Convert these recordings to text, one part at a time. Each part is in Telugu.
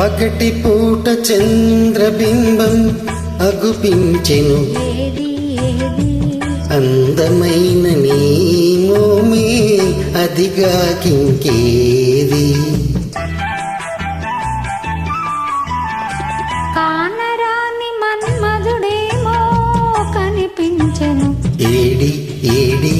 పగటి పూట చంద్రబింబం అగుపించెను. అందమైన నీ మోమే అదిగా కింకేది. కానరాని మన్మధుడేమో కనిపించెను. ఏడి ఏడి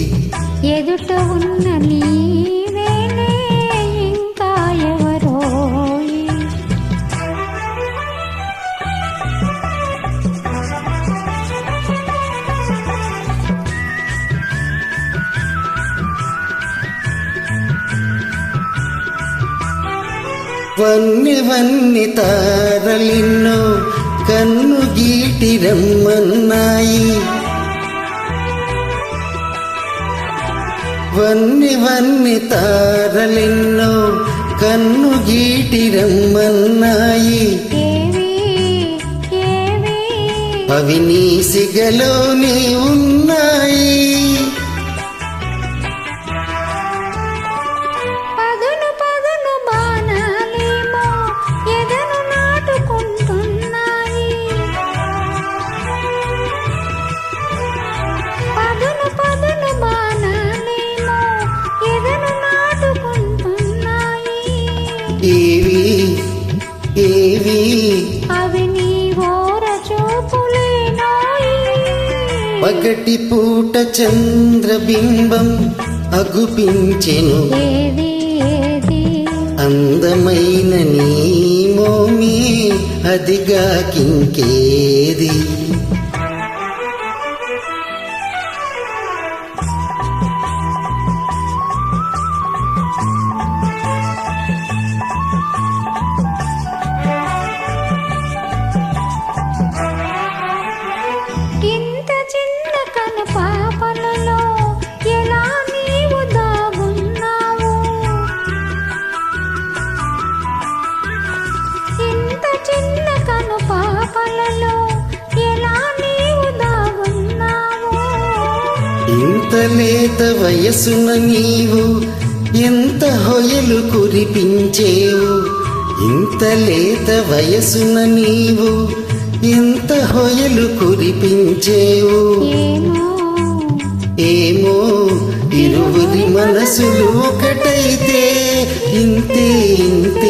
వన్ని వన్ని తారలిన్నో కన్ను గీటి రమ్మన్నాయి. వన్ని వన్ని తారలిన్నో కన్ను గీటి రమ్మన్నాయి. అవి నీ సిగలోనే ఉన్నాయి ఏవి? ఏవి? అవి నీ ఓర పగటి పూట చంద్రబింబం అగుపించెను. అందమైన నీ మోమి అదిగా కింకేది? పాపలలో ఎలా నీవు దాగున్నావు? ఇంత లేత వయసున నీవు ఎంత హొయలు కురిపించేవు. ఇంత లేత వయసున నీవు ఎంత హొయలు కురిపించేవు. ఏమో? ఇరువురి మనసులు ఒకటైతే ఇంతే ఇంతే